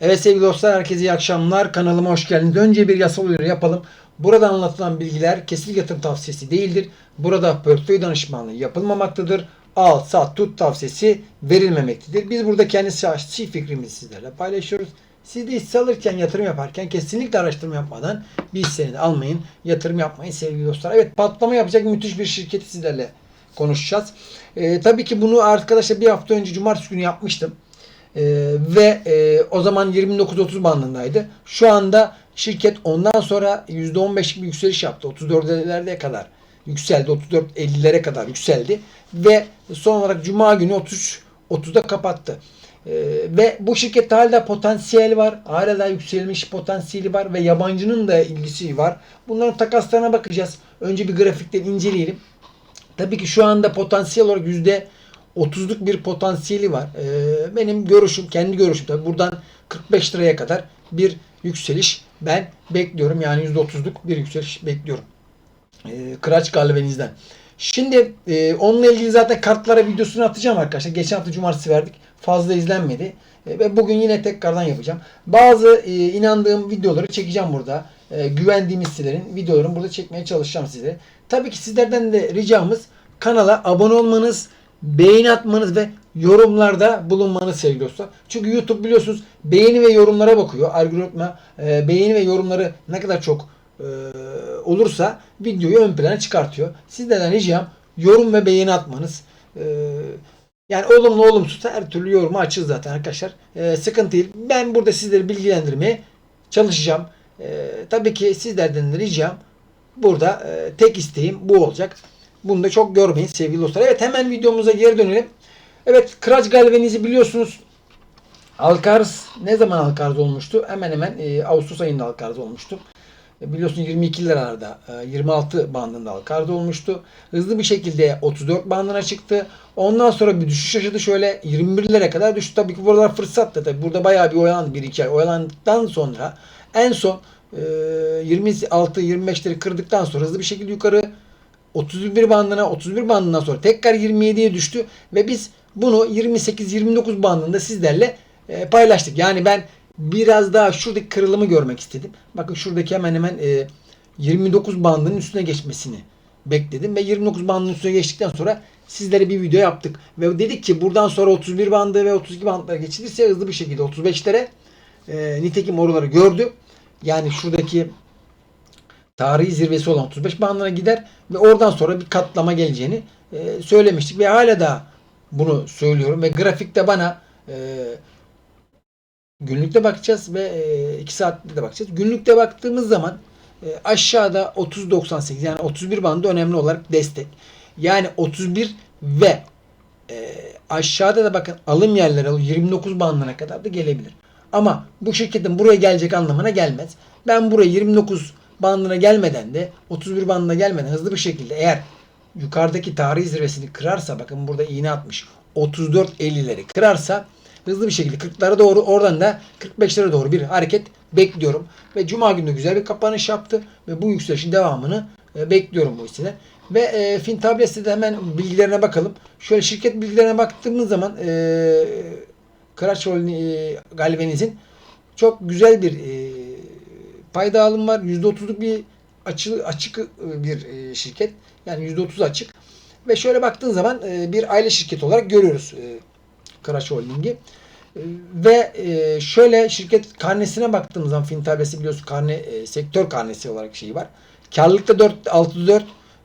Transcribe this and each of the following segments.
Evet sevgili dostlar herkese iyi akşamlar. Kanalıma hoş geldiniz. Önce bir yasal uyarı yapalım. Burada anlatılan bilgiler kesinlikle yatırım tavsiyesi değildir. Burada portföy danışmanlığı yapılmamaktadır. Al, sat, tut tavsiyesi verilmemektedir. Biz burada kendi şahsi fikrimizi sizlerle paylaşıyoruz. Siz de hisse alırken, yatırım yaparken kesinlikle araştırma yapmadan bir hisseni almayın. Yatırım yapmayın sevgili dostlar. Evet patlama yapacak müthiş bir şirketi sizlerle konuşacağız. Ee, tabii ki bunu arkadaşlar bir hafta önce cumartesi günü yapmıştım. Ee, ve e, o zaman 29-30 bandındaydı. Şu anda şirket ondan sonra %15'lik bir yükseliş yaptı. 34'lerde kadar yükseldi. 34-50'lere kadar yükseldi. Ve son olarak Cuma günü 33 30'da kapattı. Ee, ve bu şirkette hala potansiyel var. Hala yükselmiş potansiyeli var ve yabancının da ilgisi var. Bunların takaslarına bakacağız. Önce bir grafikten inceleyelim. Tabii ki şu anda potansiyel olarak yüzde 30'luk bir potansiyeli var. Ee, benim görüşüm, kendi görüşüm tabii buradan 45 liraya kadar bir yükseliş ben bekliyorum. Yani yüzde 30'luk bir yükseliş bekliyorum. Ee, Kıraç Galveniz'den. Şimdi e, onunla ilgili zaten kartlara videosunu atacağım arkadaşlar. Geçen hafta cumartesi verdik. Fazla izlenmedi. E, ve bugün yine tekrardan yapacağım. Bazı e, inandığım videoları çekeceğim burada. E, güvendiğim hisselerin videolarını burada çekmeye çalışacağım size. Tabii ki sizlerden de ricamız kanala abone olmanız, beğeni atmanız ve yorumlarda bulunmanız sevgili dostlar. Çünkü YouTube biliyorsunuz beğeni ve yorumlara bakıyor. Algoritma e, beğeni ve yorumları ne kadar çok e, olursa videoyu ön plana çıkartıyor. Sizlerden ricam yorum ve beğeni atmanız. E, yani olumlu olumsuz her türlü yorumu açız zaten arkadaşlar. E, sıkıntı değil. Ben burada sizleri bilgilendirmeye çalışacağım. E, tabii ki sizlerden de ricam burada e, tek isteğim bu olacak. Bunu da çok görmeyin sevgili dostlar. Evet hemen videomuza geri dönelim. Evet Kıraç Galvanizi biliyorsunuz Alkarz ne zaman Alkarz olmuştu? Hemen hemen e, Ağustos ayında Alkarz olmuştu. E, biliyorsun 22 liralarda e, 26 bandında Alkarz olmuştu. Hızlı bir şekilde 34 bandına çıktı. Ondan sonra bir düşüş yaşadı şöyle 21 lira kadar düştü. Tabii ki buralar fırsattı. Tabii burada bayağı bir oyalandı. Bir iki ay oyalandıktan sonra en son e, 26-25'leri kırdıktan sonra hızlı bir şekilde yukarı 31 bandına 31 bandından sonra tekrar 27'ye düştü ve biz bunu 28-29 bandında sizlerle e, paylaştık. Yani ben biraz daha şuradaki kırılımı görmek istedim. Bakın şuradaki hemen hemen e, 29 bandının üstüne geçmesini bekledim ve 29 bandının üstüne geçtikten sonra sizlere bir video yaptık. Ve dedik ki buradan sonra 31 bandı ve 32 bandlara geçilirse hızlı bir şekilde 35'lere e, nitekim oraları gördü. Yani şuradaki tarihi zirvesi olan 35 bandına gider ve oradan sonra bir katlama geleceğini e, söylemiştik ve hala da bunu söylüyorum ve grafikte bana e, günlükte bakacağız ve e, 2 saatte de bakacağız. Günlükte baktığımız zaman e, aşağıda 30.98 yani 31 bandı önemli olarak destek. Yani 31 ve e, aşağıda da bakın alım yerleri 29 bandına kadar da gelebilir. Ama bu şirketin buraya gelecek anlamına gelmez. Ben buraya 29 bandına gelmeden de 31 bandına gelmeden hızlı bir şekilde eğer yukarıdaki tarihi zirvesini kırarsa bakın burada iğne atmış 34.50'leri kırarsa hızlı bir şekilde 40'lara doğru oradan da 45'lere doğru bir hareket bekliyorum. Ve Cuma günü güzel bir kapanış yaptı ve bu yükselişin devamını e, bekliyorum bu hissede. Ve e, Fintables'te de hemen bilgilerine bakalım. Şöyle şirket bilgilerine baktığımız zaman e, Kıraç e, Galvaniz'in çok güzel bir e, payda alım var. %30'luk bir açı, açık e, bir e, şirket. Yani %30 açık. Ve şöyle baktığın zaman e, bir aile şirketi olarak görüyoruz Kıraç Holding'i. Ve şöyle şirket karnesine baktığımız zaman Fintabesi biliyorsun karne sektör karnesi olarak şeyi var. Karlılıkta 4 6 4,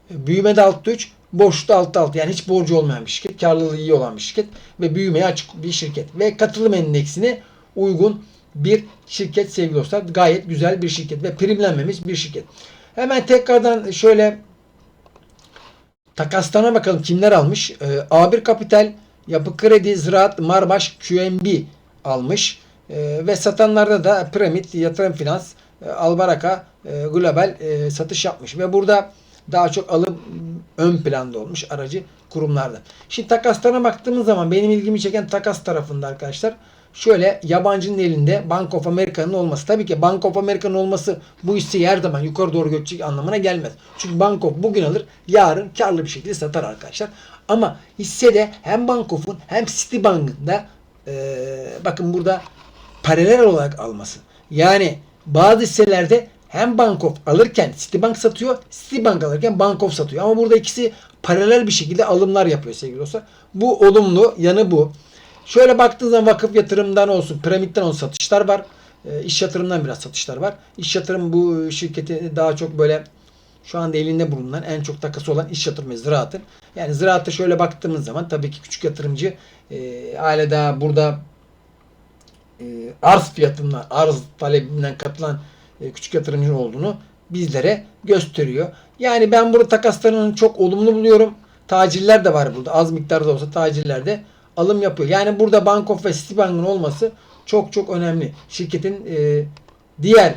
büyümede 6 3, boşlukta 6 6. Yani hiç borcu olmayan bir şirket, karlılığı iyi olan bir şirket ve büyümeye açık bir şirket ve katılım endeksine uygun bir şirket sevgili dostlar. Gayet güzel bir şirket ve primlenmemiş bir şirket. Hemen tekrardan şöyle takaslarına bakalım kimler almış. Ee, A1 Kapital, Yapı Kredi, Ziraat, Marbaş, QNB almış. Ee, ve satanlarda da Piramit, Yatırım Finans, e, Albaraka, e, Global e, satış yapmış. Ve burada daha çok alım ön planda olmuş aracı kurumlarda. Şimdi takaslarına baktığımız zaman benim ilgimi çeken takas tarafında arkadaşlar şöyle yabancının elinde Bank of America'nın olması. Tabii ki Bank of America'nın olması bu hisseyi her zaman yukarı doğru götürecek anlamına gelmez. Çünkü Bank of bugün alır yarın karlı bir şekilde satar arkadaşlar. Ama hissede hem Bank of'un hem Citibank'ın da e, bakın burada paralel olarak alması. Yani bazı hisselerde hem Bankof alırken Citibank satıyor, Citibank alırken Bankof satıyor. Ama burada ikisi paralel bir şekilde alımlar yapıyor sevgili dostlar. Bu olumlu yanı bu. Şöyle baktığınız zaman vakıf yatırımdan olsun, piramitten olsun satışlar var. E, iş yatırımdan biraz satışlar var. İş yatırım bu şirketi daha çok böyle şu anda elinde bulunan en çok takası olan iş yatırım ve ziraatın. Yani ziraatta şöyle baktığımız zaman tabii ki küçük yatırımcı e, hala daha burada e, arz fiyatından, arz talebinden katılan küçük yatırımcı olduğunu bizlere gösteriyor. Yani ben burada takaslarının çok olumlu buluyorum. Tacirler de var burada. Az miktarda olsa tacirler de alım yapıyor. Yani burada Bankof ve Citibank'ın olması çok çok önemli. Şirketin e, diğer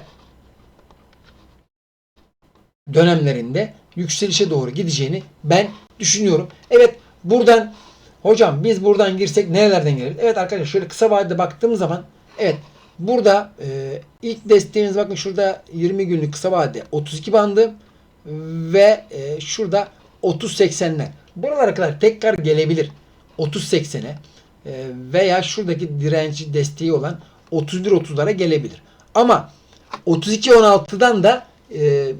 dönemlerinde yükselişe doğru gideceğini ben düşünüyorum. Evet buradan hocam biz buradan girsek nerelerden gireriz? Evet arkadaşlar şöyle kısa vadede baktığımız zaman evet burada e, ilk desteğimiz bakın şurada 20 günlük kısa vadede 32 bandı ve e, şurada 30-80'ler. Buralara kadar tekrar gelebilir. 30-80'e e, veya şuradaki direnci desteği olan 31-30'lara gelebilir. Ama 32-16'dan da e,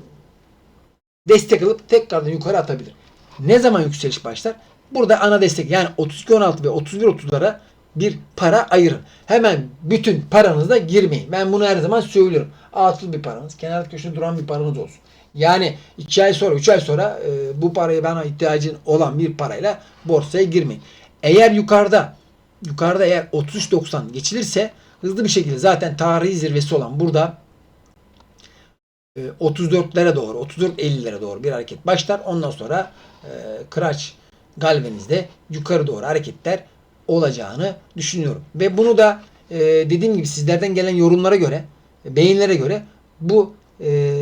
destek alıp tekrardan yukarı atabilir. Ne zaman yükseliş başlar? Burada ana destek yani 32-16 ve 31-30'lara bir para ayırın. Hemen bütün paranızda girmeyin. Ben bunu her zaman söylüyorum. Atıl bir paranız, kenar köşede duran bir paranız olsun. Yani 2 ay sonra, 3 ay sonra e, bu parayı bana ihtiyacın olan bir parayla borsaya girmeyin. Eğer yukarıda yukarıda eğer 33.90 geçilirse hızlı bir şekilde zaten tarihi zirvesi olan burada e, 34'lere doğru 34-50'lere doğru bir hareket başlar. Ondan sonra e, Kıraç Galvaniz'de yukarı doğru hareketler olacağını düşünüyorum. Ve bunu da e, dediğim gibi sizlerden gelen yorumlara göre, beğenilere göre bu e,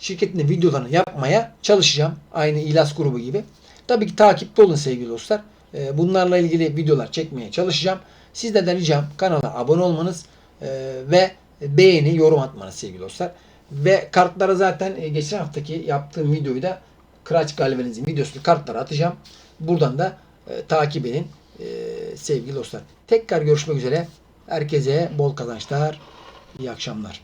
şirketin de videolarını yapmaya çalışacağım. Aynı İlas grubu gibi. Tabii ki takipte olun sevgili dostlar. E, bunlarla ilgili videolar çekmeye çalışacağım. Sizlerden ricam kanala abone olmanız e, ve beğeni, yorum atmanız sevgili dostlar. Ve kartlara zaten e, geçen haftaki yaptığım videoyu da Kıraç Galvaniz'in videosunu kartlara atacağım. Buradan da e, takip edin sevgili dostlar. Tekrar görüşmek üzere. Herkese bol kazançlar. İyi akşamlar.